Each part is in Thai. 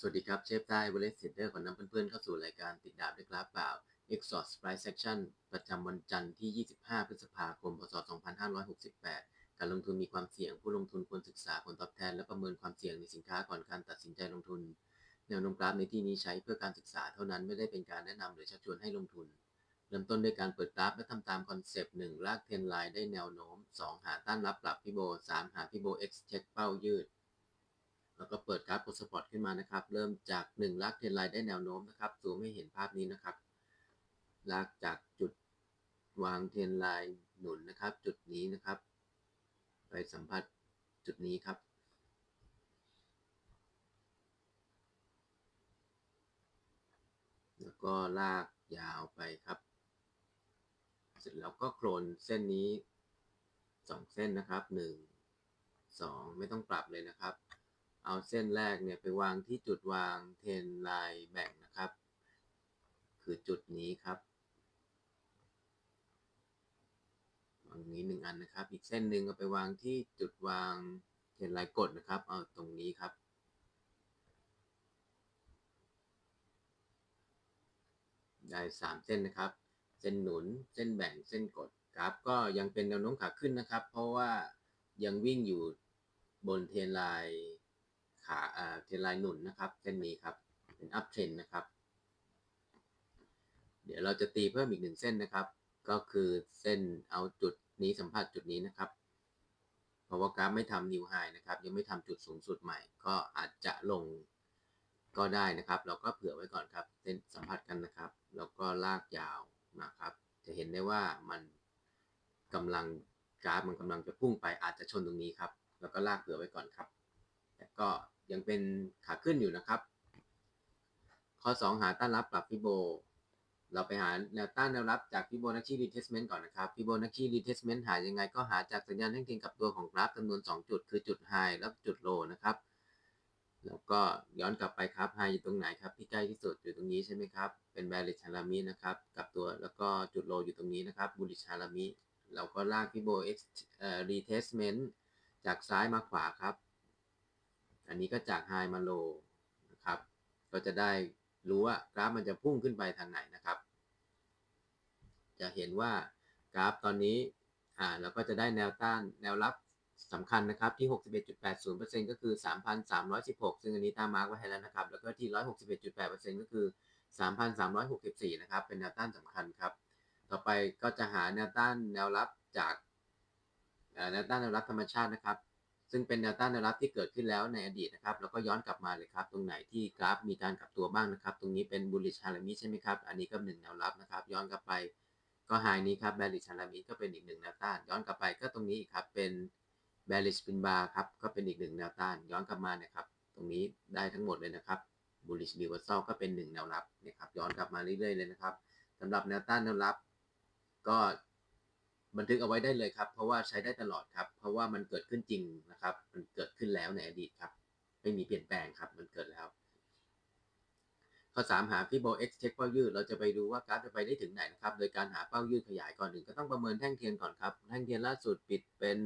สวัสดีครับ เชฟใต้เวลเลสเซนเตอร์ขอนำเพื่อนๆเข้าสู่รายการติดดาบด้วยกราฟเปล่า Exhaust Price Section ประจำวันจันทร์ที่ 25 พฤษภาคม พศ 2568 การลงทุนมีความเสี่ยง ผู้ลงทุนควรศึกษาผลตอบแทนและประเมินความเสี่ยงในสินค้าก่อนการตัดสินใจลงทุน แนวโน้มกราฟในที่นี้ใช้เพื่อการศึกษาเท่านั้นไม่ได้เป็นการแนะนำหรือชักชวนให้ลงทุน เริ่มต้นด้วยการเปิดกราฟและทำตามคอนเซปต์ 1 ลากเทรนไลน์ได้แนวโน้ม 2 หาต้านรับปรับพิโบ 3 หาพิโบ X เช็คเป้ายืด แล้วก็เปิดกราฟกดสปอร์ตขึ้นมานะครับ เริ่มจาก1ลากเทรนไลน์ได้แนวโน้มนะครับซูมให้เห็นภาพนี้นะครับลากจากจุดวางเทรนไลน์หนุนนะครับ จุดนี้นะครับ ไปสัมผัสจุดนี้ครับ แล้วก็ลากยาวไปครับ เสร็จแล้วก็โคลนเส้นนี้สองเส้นนะครับหนึ่งสองไม่ต้องปรับเลยนะครับ เอาเส้นแรกเนี่ยไปวางที่จุดวางเทนไลน์แบ่งนะครับ คือจุดนี้ครับวางนี้หนึ่งอันนะครับ อีกเส้นหนึ่งเอาไปวางที่จุดวางเทนไลน์กดนะครับ เอาตรงนี้ครับได้สามเส้นนะครับ เส้นหนุน เส้นแบ่ง เส้นกดกราฟก็ยังเป็นแนวโน้มขาขึ้นนะครับ เพราะว่ายังวิ่งอยู่บนเทนไลน์ ขาเอ่อเทรนลน์หนุนนะครับเส้นนี้ครับเป็นอัพเทรนนะครับ เดี๋ยวเราจะตีเพิ่มอีกหนึ่งเส้นนะครับ ก็คือเส้นเอาจุดนี้สัมผัสจุดนี้นะครับเพราะว่ากราฟไม่ทำนิวไฮนะครับ ยังไม่ทำจุดสูงสุดใหม่ ก็อาจจะลงก็ได้นะครับ เราก็เผื่อไว้ก่อนครับ เส้นสัมผัสกันนะครับ แล้วก็ลากยาวมาครับ จะเห็นได้ว่ามันกำลังกราฟมันกำลังจะพุ่งไปอาจจะชนตรงนี้ครับ แล้วก็ลากเผื่อไว้ก่อนครับแต่ก็ ยังเป็นขาขึ้นอยู่นะครับ ข้อ 2 หาต้านรับปรับฟิโบ เราไปหาแนวต้านแนวรับจากฟิโบนัชชีรีเทสเมนต์ก่อนนะครับฟิโบนัชชีรีเทสเมนต์หายังไงก็หาจากสัญญาณแท่งเทียนกับตัวของกราฟจำนวน 2 จุด คือจุดไฮและจุดโลนะครับ แล้วก็ย้อนกลับไปครับไฮอยู่ตรงไหนครับที่ใกล้ที่สุดอยู่ตรงนี้ใช่ไหมครับ เป็นแบริชารามินะครับ กับตัวแล้วก็จุดโลอยู่ตรงนี้นะครับบูริชารามิเราก็ลากฟิโบเอ็กซ์รีเทสเมนต์จากซ้ายมาขวาครับ อันนี้ก็จากไฮมาโลนะครับ ก็จะได้รู้ว่ากราฟมันจะพุ่งขึ้นไปทางไหนนะครับ จะเห็นว่ากราฟตอนนี้ อ่า เราก็จะได้แนวต้านแนวรับสำคัญนะครับที่ 61.80%ก็คือ 3,316 ซึ่งอันนี้ตามมาร์กไว้ให้แล้วนะครับ แล้วก็ที่ 161.8%ก็คือ 3,364 นะครับ เป็นแนวต้านสำคัญครับ ต่อไปก็จะหาแนวต้านแนวรับจากแนวต้านแนวรับธรรมชาตินะครับ ซึ่งเป็นแนวต้านแนวรับที่เกิดขึ้นแล้วในอดีตนะครับแล้วก็ย้อนกลับมาเลยครับ ตรงไหนที่กราฟมีการกลับตัวบ้างนะครับ ตรงนี้เป็นบูลลิชฮารามิใช่ไหมครับ อันนี้ก็หนึ่งแนวรับนะครับ ย้อนกลับไปก็ไฮนี้ครับแบริชฮารามิก็เป็นอีกหนึ่งแนวต้าน ย้อนกลับไปก็ตรงนี้ครับเป็นแบริชปินบาร์ครับก็เป็นอีกหนึ่งแนวต้าน ย้อนกลับมาเนี่ยครับ ตรงนี้ได้ทั้งหมดเลยนะครับบูลลิชรีวอร์ซลก็เป็นหนึ่งแนวรับเนี่ยครับย้อนกลับมาเรื่อยๆเลยนะครับสำหรับแนวต้านแนวรับ ก็ บันทึกเอาไว้ได้เลยครับ เพราะว่าใช้ได้ตลอดครับ เพราะว่ามันเกิดขึ้นจริงนะครับ มันเกิดขึ้นแล้วในอดีตครับ ไม่มีเปลี่ยนแปลงครับ มันเกิดแล้ว ข้อ3หาฟิโบ X เช็คเป้ายืด เราจะไปดูว่ากราฟจะไปได้ถึงไหนนะครับ โดยการหาเป้ายืดขยายก่อนหนึ่งก็ต้องประเมินแท่งเทียนก่อนครับ แท่งเทียนล่าสุดปิดเป็น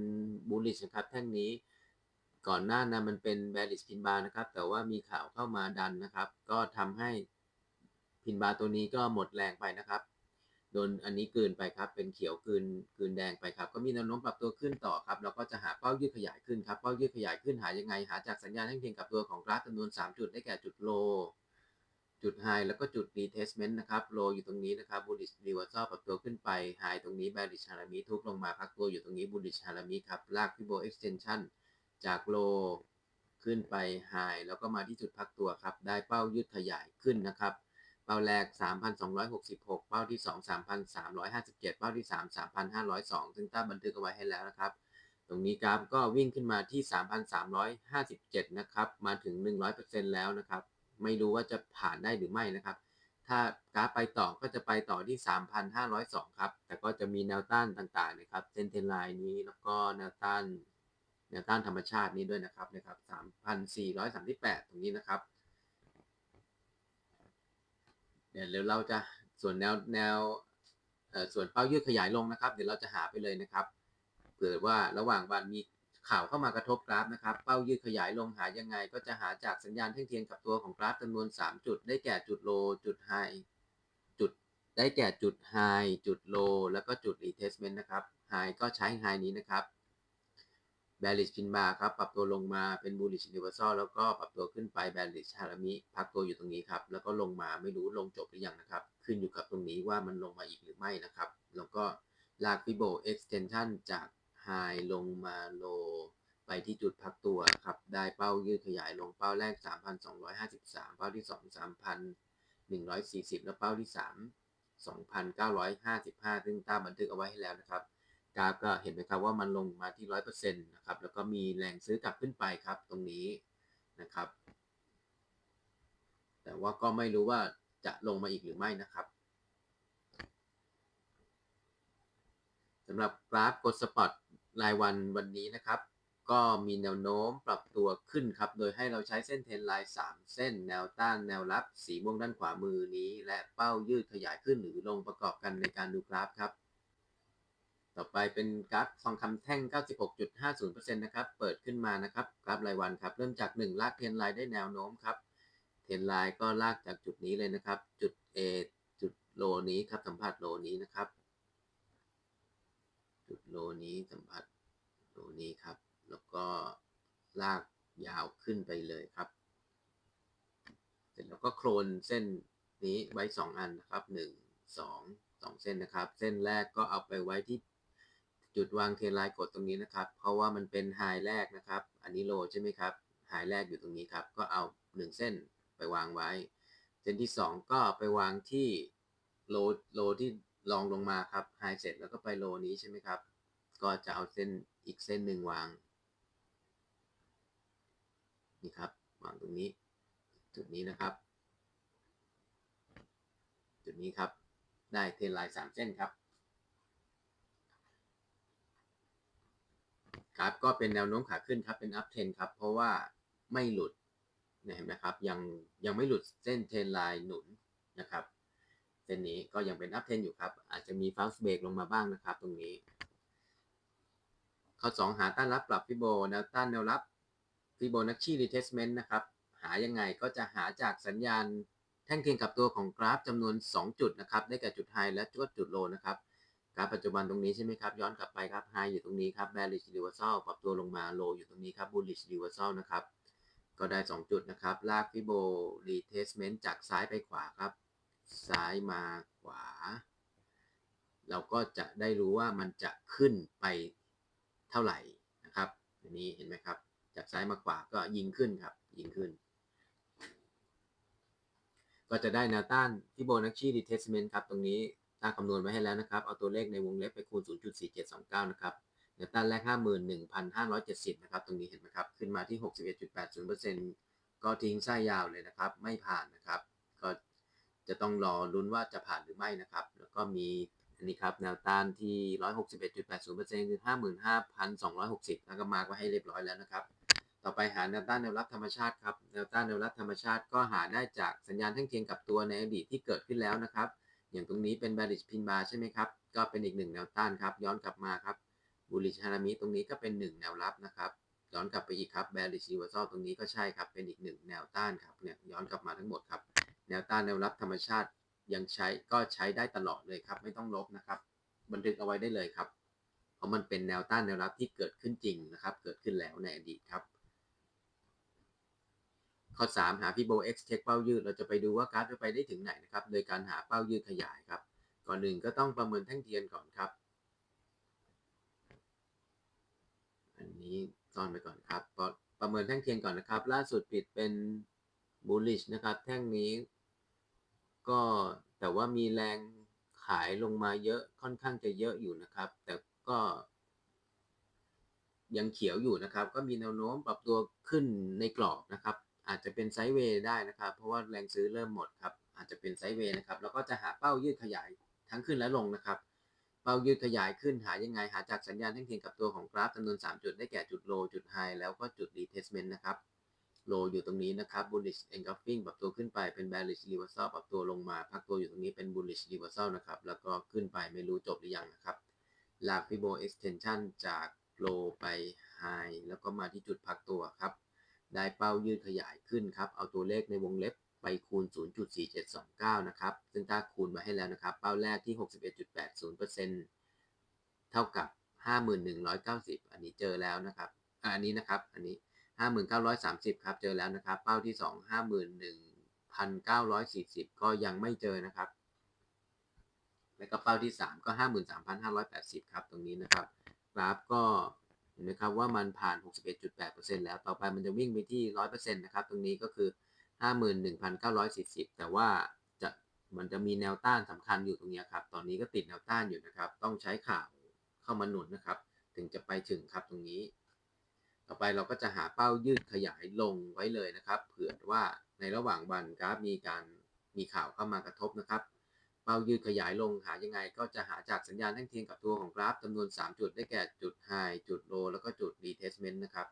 บูลลิชนะครับ แท่งนี้ ก่อนหน้านั้นมันเป็นแบริชพินบาร์นะครับ แต่ว่ามีข่าวเข้ามาดันนะครับ ก็ทำให้พินบาร์ตัวนี้ก็หมดแรงไปนะครับ โดนอันนี้เกืนไปครับ เป็นเขียวเกืนเกืนแดงไปครับ ก็มีแนวโน้มปรับตัวขึ้นต่อครับ เราก็จะหาเป้ายืดขยายขึ้นครับ เป้ายืดขยายขึ้นหายังไง หาจากสัญญาณแท่งเทียนกับตัวของกราฟจำนวน 3 จุดได้แก่จุดโล จุดไฮแล้วก็จุดรีเทสเมนต์นะครับโลอยู่ตรงนี้นะครับบูลิชรีเวอร์ซปรับตัวขึ้นไปไฮตรงนี้แบริชารามิทุกลงมาพักตัวอยู่ตรงนี้บูลิชารามิครับ ลากฟิโบเอ็กซ์เทนชั่นจากโลขึ้นไปไฮแล้วก็มาที่จุดพักตัวครับ ได้เป้ายืดขยายขึ้นนะครับ เป้าแรก 3,266 เป้าที่ 2 3,357 เป้าที่ 3 3,502 ซึ่งต้าบันทึกเอาไว้ให้แล้วนะครับ ตรงนี้กราฟก็วิ่งขึ้นมาที่ 3,357 นะครับ มาถึง 100%แล้วนะครับ ไม่รู้ว่าจะผ่านได้หรือไม่นะครับ ถ้ากราฟไปต่อก็จะไปต่อที่ 3,502 ครับ แต่ก็จะมีแนวต้านต่างๆนะครับเซนเทนไลน์นี้แล้วก็แนวต้านแนวต้านธรรมชาตินี้ด้วยนะครับนะครับ 3,438 ตรงนี้นะครับ เดี๋ยวเราจะส่วนแนวแนวส่วนเป้ายืดขยายลงนะครับ เดี๋ยวเราจะหาไปเลยนะครับเผื่อว่าระหว่างวันมีข่าวเข้ามากระทบกราฟนะครับ เป้ายืดขยายลงหายังไง ก็จะหาจากสัญญาณแท่งเทียนกับตัวของกราฟจำนวน 3 จุด ได้แก่จุดโล จุดไฮจุดได้แก่จุดไฮจุดโล แล้วก็จุด retestment นะครับไฮก็ใช้ไฮนี้นะครับ bearish pin bar ครับ ปรับตัวลงมาเป็น bullish reversal แล้วก็ปรับตัวขึ้นไป bearish harami พักตัวอยู่ตรงนี้ครับ แล้วก็ลงมาไม่รู้ลงจบหรือยังนะครับ ขึ้นอยู่กับตรงนี้ว่ามันลงมาอีกหรือไม่นะครับ แล้วก็ลาก Fibo extension จาก high ลงมา low ไปที่จุดพักตัวครับ ได้เป้ายืดขยายลงเป้าแรก 3,253 เป้าที่ 2 3,140 แล้วเป้าที่ 3 2,955 ซึ่งตามบันทึกเอาไว้ให้แล้วนะครับ กราฟก็เห็นไหมครับว่ามันลงมาที่100%นะครับแล้วก็มีแรงซื้อกลับขึ้นไปครับตรงนี้นะครับ แต่ว่าก็ไม่รู้ว่าจะลงมาอีกหรือไม่นะครับสำหรับกราฟกดสปอตรายวันวันนี้นะครับ ก็มีแนวโน้มปรับตัวขึ้นครับ โดยให้เราใช้เส้นเทรนไลน์3 เส้น แนวต้านแนวรับ สีม่วงด้านขวามือนี้ และเป้ายืดขยายขึ้นหรือลงประกอบกันในการดูกราฟครับ ต่อไปเป็นกราฟทองคำแท่ง 96.50%นะครับ เปิดขึ้นมานะครับ กราฟรายวันครับ เริ่มจาก 1 ลากเทรนไลน์ได้แนวโน้มครับ เทรนไลน์ก็ลากจากจุดนี้เลยนะครับ จุด A จุดโลนี้ครับ สัมผัสโลนี้นะครับ จุดโลนี้สัมผัสโลนี้ครับ แล้วก็ลากยาวขึ้นไปเลยครับ เสร็จแล้วก็โคลนเส้นนี้ไว้ 2 อันนะครับ 1 2 2 เส้นนะครับ เส้นแรกก็เอาไปไว้ที่ จุดวางเทนไลน์กดตรงนี้นะครับ เพราะว่ามันเป็นไฮแรกนะครับ อันนี้โลใช่ไหมครับไฮแรกอยู่ตรงนี้ครับ ก็เอา 1 เส้นไปวางไว้ เส้นที่ 2 ก็ไปวางที่โลโลที่ลองลงมาครับไฮเสร็จแล้วก็ไปโลนี้ใช่ไหมครับ ก็จะเอาเส้นอีกเส้นหนึ่งวาง นี่ครับ วางตรงนี้ จุดนี้นะครับ จุดนี้ครับ ได้เทรนไลน์สามเส้นครับ ครับก็เป็นแนวโน้มขาขึ้นครับเป็นอัพเทนครับ เพราะว่าไม่หลุดเห็นไหมครับยังยังไม่หลุดเส้นเทรนไลน์หนุนนะครับเส้นนี้ก็ยังเป็นอัพเทนอยู่ครับ อาจจะมีฟาสเบรกลงมาบ้างนะครับ ตรงนี้ ข้อ 2 หาต้านรับปรับฟิโบแนวต้านแนวรับฟิโบนัชชีรีเทสเมนต์นะครับ หายังไงก็จะหาจากสัญญาณแท่งเทียนกับตัวของกราฟจำนวน 2 จุดนะครับ ได้แก่จุดไฮและจุดจุดโลนะครับ กราฟปัจจุบันตรงนี้ใช่ไหมครับ ย้อนกลับไปครับไฮอยู่ตรงนี้ครับ bearish reversal ปรับตัวลงมาโลอยู่ตรงนี้ครับ bullish reversal นะครับ ก็ได้ 2 จุดนะครับ ลากฟิโบ retracement จากซ้ายไปขวาครับ ซ้ายมาขวา เราก็จะได้รู้ว่ามันจะขึ้นไปเท่าไหร่นะครับอันนี้เห็นไหมครับ จากซ้ายมาขวาก็ยิงขึ้นครับ ยิงขึ้น ก็จะได้แนวต้านฟิโบนัชชีรีเทสเมนต์ครับตรงนี้ ตั้งคำนวณไว้ให้แล้วนะครับ เอาตัวเลขในวงเล็บไปคูณ 0.4729 นะครับแนวต้านแรก 51,570 นะครับ ตรงนี้เห็นไหมครับ ขึ้นมาที่ 61.80%ก็ทิ้งไส้ยาวเลยนะครับ ไม่ผ่านนะครับ ก็จะต้องรอลุ้นว่าจะผ่านหรือไม่นะครับ แล้วก็มีอันนี้ครับแนวต้านที่ 161.80%คือ 55,260 แล้วก็มาร์กไว้ให้เรียบร้อยแล้วนะครับ ต่อไปหาแนวต้านแนวรับธรรมชาติครับ แนวต้านแนวรับธรรมชาติก็หาได้จากสัญญาณแท่งเทียนกับตัวในอดีตที่เกิดขึ้นแล้วนะครับ อย่างตรงนี้เป็น bearish pin bar ใช่ไหมครับ ก็เป็นอีกหนึ่งแนวต้านครับ ย้อนกลับมาครับ bullish harami ตรงนี้ก็เป็นหนึ่งแนวรับนะครับ ย้อนกลับไปอีกครับ bearish reversal ตรงนี้ก็ใช่ครับ เป็นอีกหนึ่งแนวต้านครับ เนี่ย ย้อนกลับมาทั้งหมดครับ แนวต้านแนวรับธรรมชาติยังใช้ก็ใช้ได้ตลอดเลยครับ ไม่ต้องลบนะครับ บันทึกเอาไว้ได้เลยครับ เพราะมันเป็นแนวต้านแนวรับที่เกิดขึ้นจริงนะครับ เกิดขึ้นแล้วในอดีตครับ ข้อ 3 หาฟิโบ X เช็คเป้ายืด เราจะไปดูว่ากราฟจะไปได้ถึงไหนนะครับ โดยการหาเป้ายืดขยายครับ ก่อนหนึ่งก็ต้องประเมินแท่งเทียนก่อนครับ อันนี้ซ่อนไปก่อนครับประเมินแท่งเทียนก่อนนะครับ ล่าสุดปิดเป็น bullish นะครับ แท่งนี้ ก็แต่ว่ามีแรงขายลงมาเยอะค่อนข้างจะเยอะอยู่นะครับ แต่ก็ยังเขียวอยู่นะครับ ก็มีแนวโน้มปรับตัวขึ้นในกรอบนะครับ อาจจะเป็นไซด์เวย์ได้นะครับ เพราะว่าแรงซื้อเริ่มหมดครับอาจจะเป็นไซด์เวย์นะครับแล้วก็จะหาเป้ายืดขยายทั้งขึ้นและลงนะครับ เป้ายืดขยายขึ้นหายังไงหาจากสัญญาณแท่งเทียนกับตัวของกราฟจำนวน 3 จุดได้แก่จุดโลจุดไฮแล้วก็จุด retestment นะครับโลอยู่ตรงนี้นะครับ bullish engulfing ปรับตัวขึ้นไปเป็น bearish reversal ปรับตัวลงมา พักตัวอยู่ตรงนี้เป็น bullish reversal นะครับ แล้วก็ขึ้นไปไม่รู้จบหรือยังนะครับ ลาก Fibo extension จากโลไปไฮแล้วก็มาที่จุดพักตัวครับ ได้เป้ายืดขยายขึ้นครับ เอาตัวเลขในวงเล็บไปคูณ 0.4729 นะครับ ซึ่งถ้าคูณมาให้แล้วนะครับ เป้าแรกที่ 61.80%เท่ากับ 5190 อันนี้เจอแล้วนะครับ อันนี้นะครับ อันนี้ 5930 ครับ เจอแล้วนะครับ เป้าที่ 2 51,940 ก็ยังไม่เจอนะครับ แล้วก็เป้าที่ 3 ก็ 53,580 ครับ ตรงนี้นะครับ กราฟก็ เห็นไหมครับว่ามันผ่าน 61.8%แล้วต่อไปมันจะวิ่งไปที่ 100%นะครับตรงนี้ก็คือ 51,940 แต่ว่าจะมันจะมีแนวต้านสำคัญอยู่ตรงนี้ครับ ตอนนี้ก็ติดแนวต้านอยู่นะครับ ต้องใช้ข่าวเข้ามาหนุนนะครับ ถึงจะไปถึงครับตรงนี้ ต่อไปเราก็จะหาเป้ายืดขยายลงไว้เลยนะครับ เผื่อว่าในระหว่างวันกราฟมีการมีข่าวเข้ามากระทบนะครับ เป้ายืดขยายลงหายังไงก็จะหาจากสัญญาณแท่งเทียนกับตัวของกราฟจำนวน 3 จุดได้แก่จุด High จุด Low แล้วก็จุด Retestment นะครับ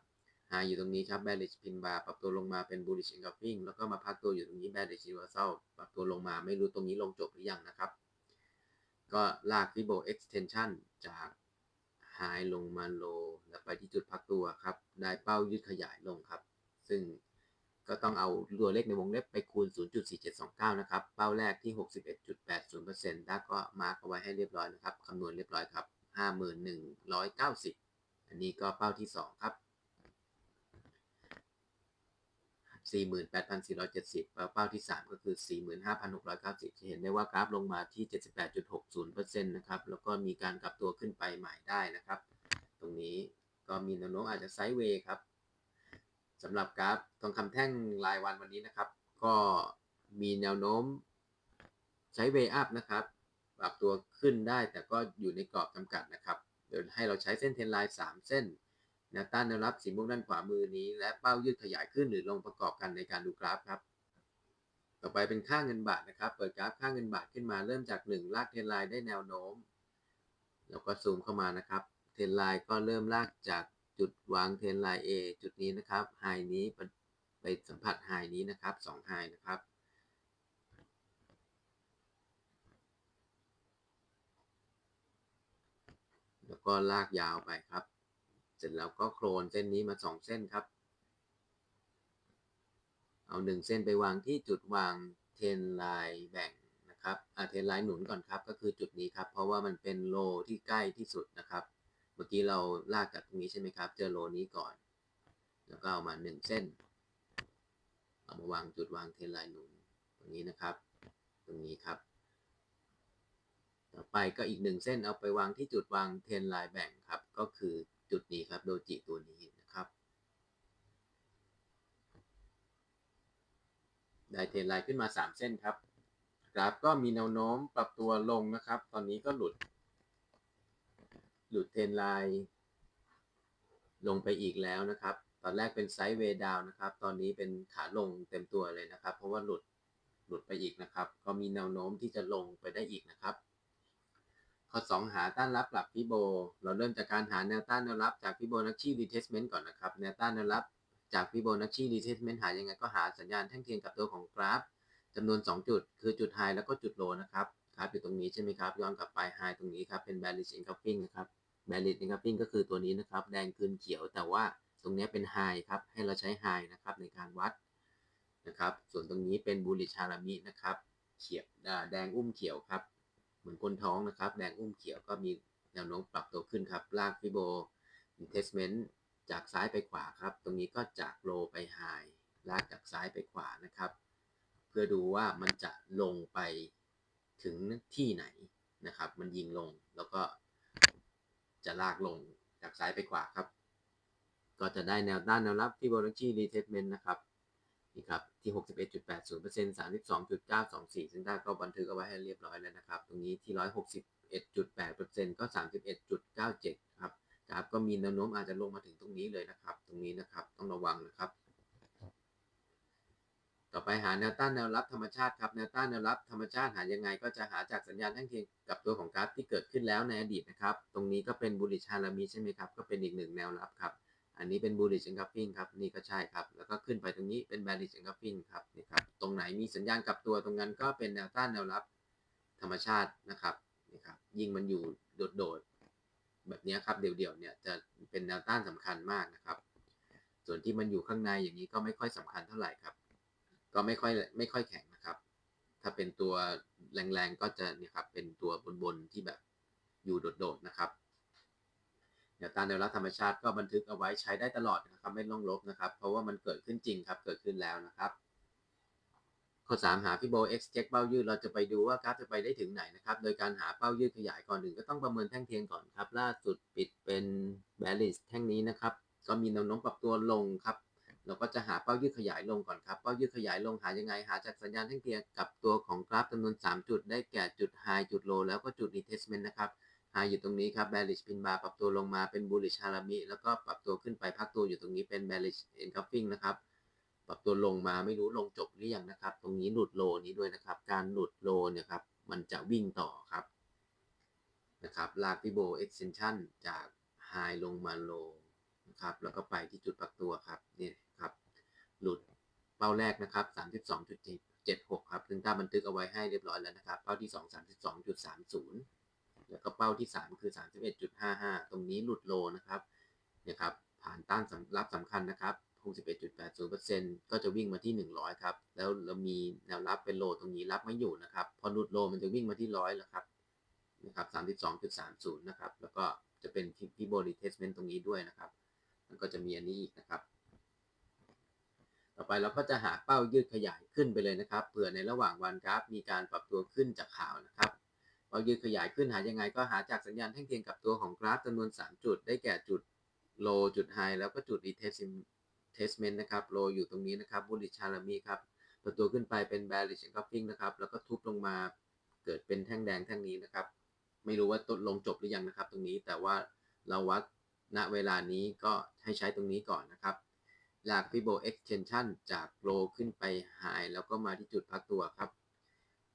High อยู่ตรงนี้ครับ bearish pin bar ปรับตัวลงมาเป็น bullish engulfing แล้วก็มาพักตัวอยู่ตรงนี้ bearish reversal ปรับตัวลงมาไม่รู้ตรงนี้ลงจบหรือยังนะครับ ก็ลาก Fibo extension จาก High ลงมา Low แล้วไปที่จุดพักตัวครับ ได้เป้ายืดขยายลงครับ ซึ่ง ก็ต้องเอาตัวเลขในวงเล็บไปคูณ 0.4729 นะครับ เป้าแรกที่ 61.80%ได้ก็มาร์กเอาไว้ให้เรียบร้อยนะครับ คำนวณเรียบร้อยครับ5190 อันนี้ก็เป้าที่ 2 ครับ 48,470 เป้าที่ 3 ก็คือ 45,690 จะเห็นได้ว่ากราฟลงมาที่ 78.60%นะครับ แล้วก็มีการกลับตัวขึ้นไปใหม่ได้นะครับ ตรงนี้ก็มีแนวโน้มอาจจะไซด์เวย์ครับ สำหรับกราฟทองคำแท่งรายวันวันนี้นะครับ ก็มีแนวโน้มไซด์เวอัพนะครับปรับตัวขึ้นได้แต่ก็อยู่ในกรอบจำกัดนะครับโดยให้เราใช้เส้นเทนไลน์3 เส้นแนวต้านแนวรับสีม่วงด้านขวามือนี้ และเป้ายืดขยายขึ้นหรือลงประกอบกันในการดูกราฟครับ ต่อไปเป็นค่าเงินบาทนะครับ เปิดกราฟค่าเงินบาทขึ้นมาเริ่มจาก 1 ลากเทนไลน์ได้แนวโน้ม แล้วก็ซูมเข้ามานะครับ เทนไลน์ก็เริ่มลากจาก จุดวางเทรนไลน์ A จุดนี้นะครับไฮนี้ไปสัมผัสไฮนี้นะครับ2ไฮนะครับ แล้วก็ลากยาวไปครับ เสร็จแล้วก็โคลนเส้นนี้มา 2 เส้นครับ เอา 1 เส้นไปวางที่จุดวางเทรนไลน์แบ่งนะครับอ่าเทรนไลน์หนุนก่อนครับ ก็คือจุดนี้ครับ เพราะว่ามันเป็นโลที่ใกล้ที่สุดนะครับ เมื่อกี้เราลากจากตรงนี้ใช่ไหมครับ เจอโลนี้ก่อน แล้วก็เอามา1เส้น เอามาวางจุดวางเทนไลน์หนุนตรงนี้นะครับ ตรงนี้ครับ ต่อไปก็อีกหนึ่งเส้นเอาไปวางที่จุดวางเทนไลน์แบ่งครับ ก็คือจุดนี้ครับโดจิตัวนี้นะครับ ได้เทนไลน์ขึ้นมา 3 เส้นครับกราฟก็มีแนวโน้มปรับตัวลงนะครับ ตอนนี้ก็หลุด หลุดเทรนไลน์ลงไปอีกแล้วนะครับ ตอนแรกเป็นไซด์เวดาวนะครับ ตอนนี้เป็นขาลงเต็มตัวเลยนะครับ เพราะว่าหลุดหลุดไปอีกนะครับ ก็มีแนวโน้มที่จะลงไปได้อีกนะครับ ข้อ 2 หาต้านรับหลักฟิโบ เราเริ่มจากการหาแนวต้านแนวรับจากฟิโบนัชชีรีเทสเมนต์ก่อนนะครับ แนวต้านแนวรับจากฟิโบนัชชีรีเทสเมนต์หายังไงก็หาสัญญาณแท่งเทียนกับตัวของกราฟจำนวน 2 จุด คือจุดไฮแล้วก็จุดโลนะครับกราฟอยู่ตรงนี้ใช่ไหมครับ ย้อนกลับไปไฮตรงนี้ครับ เป็น bearish engulfing นะครับ bearish engulfing ก็คือตัวนี้นะครับ แดงคืนเขียวแต่ว่าตรงนี้เป็นไฮครับ ให้เราใช้ไฮนะครับในการวัดนะครับ ส่วนตรงนี้เป็น bullish harami นะครับ เขียวแดงอุ้มเขียวครับ เหมือนคนท้องนะครับ แดงอุ้มเขียวก็มีแนวโน้มปรับตัวขึ้นครับลากฟิโบ investment จากซ้ายไปขวาครับ ตรงนี้ก็จากโลไปไฮลากจากซ้ายไปขวานะครับ เพื่อดูว่ามันจะลงไปถึงที่ไหนนะครับ มันยิงลงแล้วก็ จะลากลงจากซ้ายไปขวาครับ ก็จะได้แนวต้านแนวรับ Fibonacci retracement นะครับนี่ครับที่ 61.80% 32.924ซึ่งได้ก็บันทึกเอาไว้ให้เรียบร้อยแล้วนะครับ ตรงนี้ที่ 161.8%ก็ 31.97 ครับกราฟก็มีแนวโน้มอาจจะลงมาถึงตรงนี้เลยนะครับ ตรงนี้นะครับต้องระวังนะครับ ต่อไปหาแนวต้านแนวรับธรรมชาติครับแนวต้านแนวรับธรรมชาติหายังไง ก็จะหาจากสัญญาณแท่งเทียนกับตัวของกราฟที่เกิดขึ้นแล้วในอดีตนะครับ ตรงนี้ก็เป็นบูลิชฮารามิใช่ไหมครับ ก็เป็นอีกหนึ่งแนวรับครับ อันนี้เป็น bullish engulfing ครับ นี่ก็ใช่ครับ แล้วก็ขึ้นไปตรงนี้เป็น bearish engulfing ครับ นี่ครับ ตรงไหนมีสัญญาณกับตัวตรงนั้นก็เป็นแนวต้านแนวรับธรรมชาตินะครับ นี่ครับ ยิ่งมันอยู่โดดแบบนี้ครับ เดี่ยวๆ เนี่ยจะเป็นแนวต้านสำคัญมากนะครับ ส่วนที่มันอยู่ข้างในอย่างนี้ก็ไม่ค่อยสำคัญเท่าไหร่ครับ ก็ไม่ค่อยไม่ค่อยแข็งนะครับ ถ้าเป็นตัวแรงๆก็จะเนี่ยครับเป็นตัวบนๆที่แบบอยู่โดดๆนะครับแนวต้านแนวรับธรรมชาติก็บันทึกเอาไว้ใช้ได้ตลอดนะครับไม่ต้องลบนะครับ เพราะว่ามันเกิดขึ้นจริงครับเกิดขึ้นแล้วนะครับข้อ3หาฟิโบ x เช็คเป้ายืดเราจะไปดูว่ากราฟจะไปได้ถึงไหนนะครับ โดยการหาเป้ายืดขยายก่อนหนึ่งก็ต้องประเมินแท่งเทียนก่อนครับ ล่าสุดปิดเป็น bearish แท่งนี้นะครับ ก็มีแนวโน้มปรับตัวลงครับ เราก็จะหาเป้ายืดขยายลงก่อนครับ เป้ายืดขยายลงหายังไง หาจากสัญญาณแท่งเทียนกับตัวของกราฟจำนวน 3 จุด ได้แก่จุด high จุด low แล้วก็จุด retestment นะครับ high อยู่ตรงนี้ครับ bearish pin bar ปรับตัวลงมาเป็น bullish harami แล้วก็ปรับตัวขึ้นไปพักตัวอยู่ตรงนี้เป็น bearish engulfing นะครับ ปรับตัวลงมาไม่รู้ลงจบหรือยังนะครับ ตรงนี้หลุดโลนี้ด้วยนะครับ การหลุดโลเนี่ยครับ มันจะวิ่งต่อครับ นะครับ ลากฟิโบ extension จาก high ลงมา low นะครับ แล้วก็ไปที่จุดพักตัวครับนี่ครับหลุดเป้าแรกนะครับ 32.76 ครับซึ่งถ้าบันทึกเอาไว้ให้เรียบร้อยแล้วนะครับ เป้าที่ 2 32.30 แล้วก็เป้าที่ 3 คือ 31.55 ตรงนี้หลุดโลนะครับเนี่ยครับผ่านต้านรับสำคัญนะครับ61.80%ก็จะวิ่งมาที่ 100 ครับ แล้วเรามีแนวรับเป็นโลตรงนี้รับไม่อยู่นะครับ พอหลุดโลมันจะวิ่งมาที่ 100 แล้วครับ นะครับ 32.30 นะครับ แล้วก็จะเป็นฟิโบรีเทสเมนต์ตรงนี้ด้วยนะครับ มันก็จะมีอันนี้อีกนะครับ ต่อไปเราก็จะหาเป้ายืดขยายขึ้นไปเลยนะครับเผื่อในระหว่างวันกราฟมีการปรับตัวขึ้นจากข่าวนะครับเป้ายืดขยายขึ้นหายังไง ก็หาจากสัญญาณแท่งเทียนกับตัวของกราฟจำนวน 3 จุด ได้แก่จุด low จุด high แล้วก็จุด retestment นะครับ low อยู่ตรงนี้นะครับ bullish harami ครับปรับตัวขึ้นไปเป็น bearish engulfing นะครับแล้วก็ทุบลงมาเกิดเป็นแท่งแดงแท่งนี้นะครับ ไม่รู้ว่าตดลงจบหรือยังนะครับ ตรงนี้แต่ว่าเราวัด ณเวลานี้ก็ให้ใช้ตรงนี้ก่อนนะครับ หลาก Fibo extension จาก low ขึ้นไป high แล้วก็มาที่จุดพักตัวครับ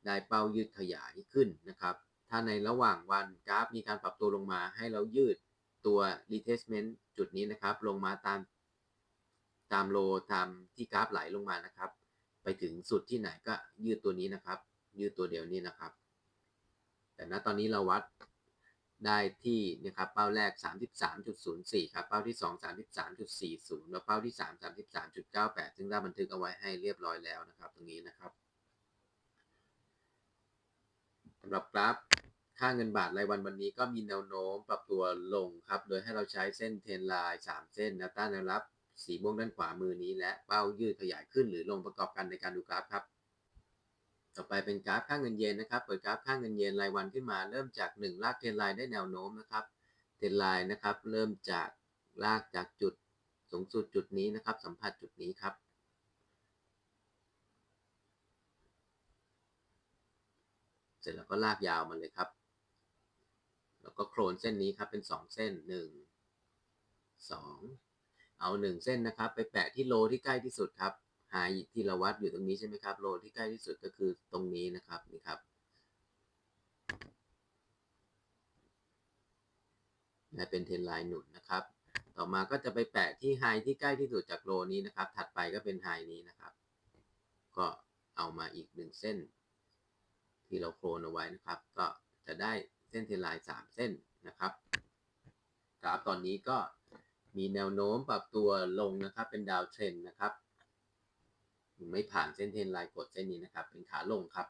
ได้เป้ายืดขยายขึ้นนะครับ ถ้าในระหว่างวันกราฟมีการปรับตัวลงมาให้เรายืดตัว retestment จุดนี้นะครับ ลงมาตามตามโลตามที่กราฟไหลลงมานะครับ ไปถึงสุดที่ไหนก็ยืดตัวนี้นะครับ ยืดตัวเดียวนี้นะครับ แต่ณตอนนี้เราวัด ได้ที่นะครับเป้าแรก 33.04 ครับ เป้าที่ 2 33.40 แล้วเป้าที่ 3 33.98 ซึ่งได้บันทึกเอาไว้ให้เรียบร้อยแล้วนะครับ ตรงนี้นะครับสำหรับกราฟค่าเงินบาทรายวันวันนี้ก็มีแนวโน้มปรับตัวลงครับ โดยให้เราใช้เส้นเทรนไลน์3เส้นนวต้านแนวรับสีม่วงด้านขวามือนี้และเป้ายืดขยายขึ้นหรือลงประกอบกันในการดูกราฟครับ ต่อไปเป็นกราฟค่าเงินเยนนะครับ เปิดกราฟค่าเงินเยนรายวันขึ้นมา เริ่มจาก 1 ลากเทรนไลน์ได้แนวโน้มนะครับ เทรนไลน์นะครับ เริ่มจากลากจากจุดสูงสุดจุดนี้นะครับ สัมผัสจุดนี้ครับ เสร็จแล้วก็ลากยาวมาเลยครับ แล้วก็โคลนเส้นนี้ครับเป็น 2 เส้น 1 2 เอา 1 เส้นนะครับ ไปแปะที่โลที่ใกล้ที่สุดครับ ไฮที่เราวัดอยู่ตรงนี้ใช่ไหมครับโลที่ใกล้ที่สุดก็คือตรงนี้นะครับนี่ครับและเป็นเทนไลน์หนุนนะครับ ต่อมาก็จะไปแปะที่ไฮที่ใกล้ที่สุดจากโลนี้นะครับ ถัดไปก็เป็นไฮนี้นะครับ ก็เอามาอีกหนึ่งเส้น ที่เราโคลนเอาไว้นะครับ ก็จะได้เส้นเทนไลน์3เส้นนะครับกราฟตอนนี้ก็มีแนวโน้มปรับตัวลงนะครับ เป็นดาวเทรนนะครับ ไม่ผ่านเส้นเทรนไลน์กดเส้นนี้นะครับ เป็นขาลงครับ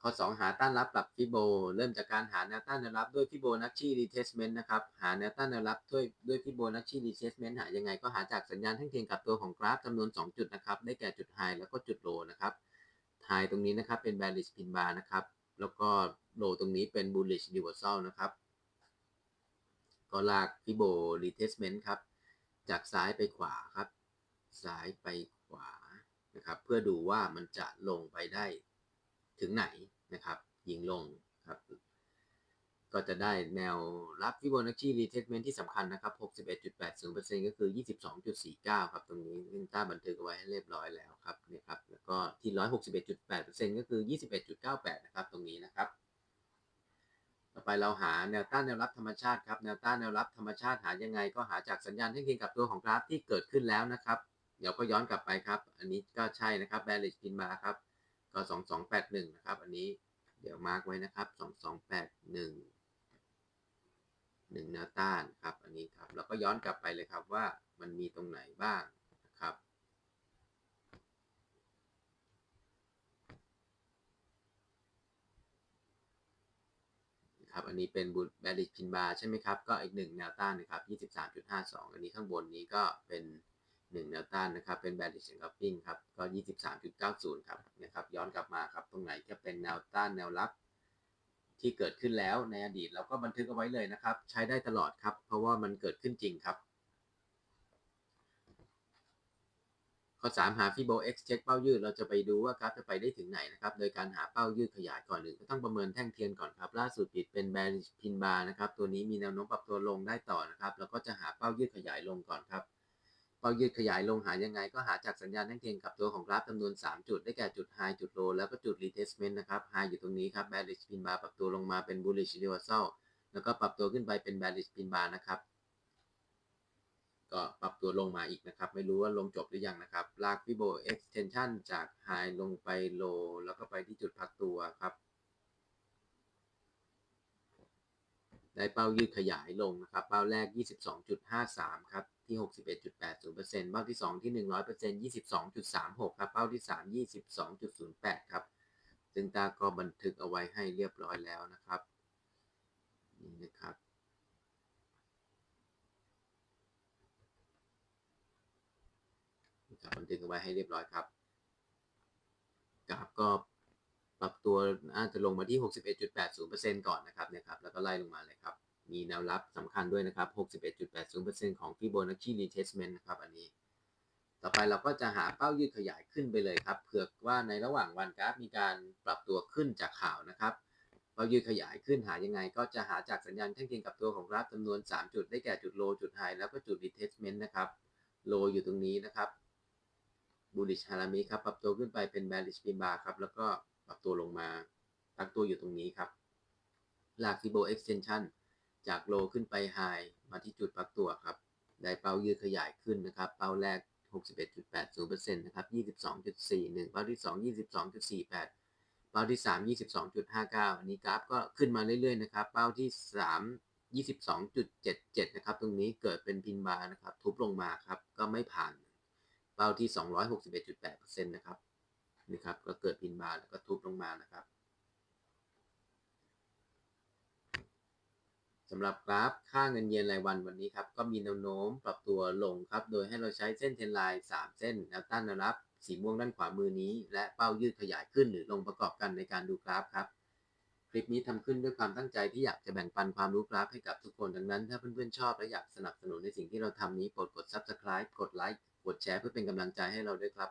ข้อ 2 หาต้านรับปรับฟิโบ เริ่มจากการหาแนวต้านแนวรับด้วยฟิโบนัชชีรีเทสเมนต์นะครับ หาแนวต้านแนวรับด้วยด้วยฟิโบนัชชีรีเทสเมนต์หายังไงก็หาจากสัญญาณแท่งเทียนกับตัวของกราฟจำนวน 2 จุดนะครับ ได้แก่จุดไฮแล้วก็จุดโลนะครับไฮตรงนี้นะครับเป็น bearish pin bar นะครับ แล้วก็โลตรงนี้เป็น bullish reversal นะครับ ก็ลากฟิโบรีเทสเมนต์ครับ จากซ้ายไปขวาครับ ซ้ายไปขวา นะครับ เพื่อดูว่ามันจะลงไปได้ถึงไหนนะครับ ยิงลงครับ ก็จะได้แนวรับ Fibonacci retracement ที่สำคัญนะครับ 61.80%ก็คือ 22.49 ครับ ตรงนี้ซึ่งต้าบันทึกไว้ให้เรียบร้อยแล้วครับเนี่ยครับ แล้วก็ที่ 161.8%ก็คือ 21.98 นะครับ ตรงนี้นะครับต่อไปเราหาแนวต้านแนวรับธรรมชาติครับแนวต้านแนวรับธรรมชาติหายังไง ก็หาจากสัญญาณที่เคียงกับตัวของกราฟที่เกิดขึ้นแล้วนะครับ ดี๋ยวก็ย้อนกลับไปครับ อันนี้ก็ใช่นะครับ bearish pin bar ครับ ก็ 2281 นะครับ อันนี้เดี๋ยวมาร์กไว้นะครับ 2281หนึ่งแนวต้านครับ อันนี้ครับ แล้วก็ย้อนกลับไปเลยครับว่ามันมีตรงไหนบ้างนะครับ ครับ อันนี้เป็นบูแบริชพินบาร์ใช่ไหมครับ ก็อีกหนึ่งแนวต้านนะครับ 23.52 อันนี้ข้างบนนี้ก็เป็น หนึ่งแนวต้านนะครับ เป็นแบริชกับปิ้งครับ ก็ 23.90 ครับ นะครับ ย้อนกลับมาครับ ตรงไหนจะเป็นแนวต้านแนวรับ ที่เกิดขึ้นแล้วในอดีตเราก็บันทึกเอาไว้เลยนะครับ ใช้ได้ตลอดครับ เพราะว่ามันเกิดขึ้นจริงครับ ข้อ 3 หา Fibo X เช็คเป้ายืด เราจะไปดูว่ากราฟจะไปได้ถึงไหนนะครับ โดยการหาเป้ายืดขยายก่อนหนึ่งก็ต้องประเมินแท่งเทียนก่อนครับ ล่าสุดปิดเป็นแบนพินบาร์นะครับ ตัวนี้มีแนวโน้มปรับตัวลงได้ต่อนะครับ แล้วก็จะหาเป้ายืดขยายลงก่อนครับ เป้ายืดขยายลงหายังไง ก็หาจากสัญญาณแท่งเทียนกับตัวของกราฟจำนวน 3 จุด ได้แก่จุด High จุด Low แล้วก็จุด Retestment นะครับ High อยู่ตรงนี้ครับ Bearish Pin Bar ปรับตัวลงมาเป็น Bullish Reversal แล้วก็ปรับตัวขึ้นไปเป็น Bearish Pin Bar นะครับ ก็ปรับตัวลงมาอีกนะครับ ไม่รู้ว่าลงจบหรือยังนะครับ ลาก Fibo Extension จาก High ลงไป Low แล้วก็ไปที่จุดพักตัวครับ ได้เป้ายืดขยายลงนะครับ เป้าแรก 22.53 ครับ ที่ 61.80%เป้าที่ 2 ที่ 100% 22.36 ครับ เป้าที่ 3 22.08 ครับ ซึ่งตาก็บันทึกเอาไว้ให้เรียบร้อยแล้วนะครับ นี่นะครับบันทึกเอาไว้ให้เรียบร้อยครับกราฟก็ รับตัวอาจจะลงมาที่ 61.80%ก่อนนะครับเนี่ยครับแล้วก็ไล่ลงมาเลยครับ มีแนวรับสำคัญด้วยนะครับ 61.80%ของ Fibonacci Retracement นะครับอันนี้ ต่อไปเราก็จะหาเป้ายืดขยายขึ้นไปเลยครับเผื่อว่าในระหว่างวันกราฟมีการปรับตัวขึ้นจากข่าวนะครับเป้ายืดขยายขึ้นหายังไง ก็จะหาจากสัญญาณแท่งเทียนกับตัวของกราฟจำนวน 3 จุดได้แก่จุด low จุด high แล้วก็จุด retestment นะครับ low อยู่ตรงนี้นะครับ bullish harami ครับปรับตัวขึ้นไปเป็น bearish pin bar ครับ แล้วก็ ปรับตัวลงมาตั้งตัวอยู่ตรงนี้ครับ หลาก Fibo extension จาก low ขึ้นไป high มาที่จุดพักตัวครับ ได้เป้ายืดขยายขึ้นนะครับ เป้าแรก 61.80%นะครับ22.41 เป้าที่ 2 22.48 เป้าที่ 3 22.59 อันนี้กราฟก็ขึ้นมาเรื่อยๆนะครับ เป้าที่ 3 22.77 นะครับ ตรงนี้เกิดเป็นพินบาร์นะครับ ทุบลงมาครับ ก็ไม่ผ่าน เป้าที่ 261.8%นะครับ นี่ครับ ก็เกิดพินบาร์แล้วก็ทุบลงมานะครับสำหรับกราฟค่าเงินเยนรายวันวันนี้ครับ ก็มีแนวโน้มปรับตัวลงครับ โดยให้เราใช้เส้นเทนไลน์3เส้นแนวต้านแนวรับ สีม่วงด้านขวามือนี้ และเป้ายืดขยายขึ้นหรือลงประกอบกันในการดูกราฟครับ คลิปนี้ทำขึ้นด้วยความตั้งใจที่อยากจะแบ่งปันความรู้กราฟให้กับทุกคนดังนั้น ถ้าเพื่อนๆชอบและอยากสนับสนุนในสิ่งที่เราทำนี้โปรดกด subscribe กดไลค์กดแชร์เพื่อเป็นกำลังใจให้เราด้วยครับ